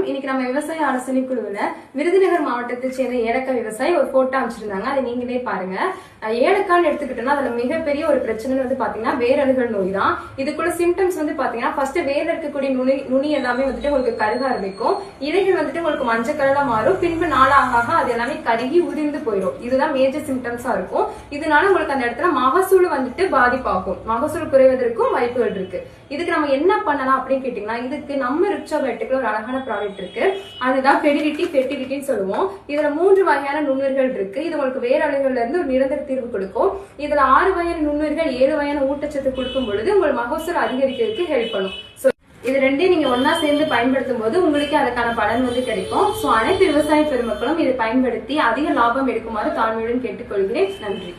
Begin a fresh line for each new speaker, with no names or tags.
வணக்கம் இன்னைக்கு நம்ம விவசாய ஆலோசனை குழுவுல விருதுநகர் மாவட்டத்தை சேர்ந்த ஏலக்காய் விவசாயி ஒரு போட்டோ அமைச்சிருந்தாங்க அதை நீங்களே பாருங்க. அஹ் ஏலக்காய்னு எடுத்துக்கிட்டோம்னா அதுல மிகப்பெரிய ஒரு பிரச்சனை வந்து பாத்தீங்கன்னா வேரழுகல் நோய் தான். இதுக்குள்ள சிம்டம்ஸ் வந்து பாத்தீங்கன்னா ஃபர்ஸ்ட் வேர்ல இருக்கக்கூடிய நுனி நுனி எல்லாமே வந்துட்டு உங்களுக்கு கருக ஆரம்பிக்கும். இலைகள் வந்துட்டு உங்களுக்கு மஞ்சள் கலர்ல மாறும். பின்பு நாளாக ஆக அது எல்லாமே கருகி உதிர்ந்து போயிடும். இதுதான் மேஜர் சிம்டம்ஸா இருக்கும். இதனால உங்களுக்கு அந்த இடத்துல மகசூல் வந்துட்டு பாதிப்பாகும். மகசூல் குறைவதற்கும் வாய்ப்புகள் இருக்கு. இதுக்கு நம்ம என்ன பண்ணலாம் அப்படின்னு கேட்டீங்கன்னா இதுக்கு நம்ம ரிச்சா ஒரு அழகான ப்ராடக்ட் இருக்கு. அதுதான் ஃபெடிலிட்டி ஃபெர்டிலிட்டின்னு சொல்லுவோம். இதுல மூன்று வகையான நுண்ணுயிர்கள் இருக்கு. இது உங்களுக்கு வேற அணுகள்ல இருந்து ஒரு நிரந்தர தீர்வு கொடுக்கும். இதுல ஆறு வகையான நுண்ணுயிர்கள் ஏழு வகையான ஊட்டச்சத்து கொடுக்கும் பொழுது உங்கள் மகசூல் அதிகரிக்கிறதுக்கு ஹெல்ப் பண்ணும். ஸோ இது ரெண்டையும் நீங்க ஒன்னா சேர்ந்து பயன்படுத்தும் போது உங்களுக்கு அதுக்கான பலன் வந்து கிடைக்கும். சோ அனைத்து விவசாய பெருமக்களும் இதை பயன்படுத்தி அதிக லாபம் எடுக்குமாறு தாழ்மையுடன் கேட்டுக்கொள்கிறேன். நன்றி.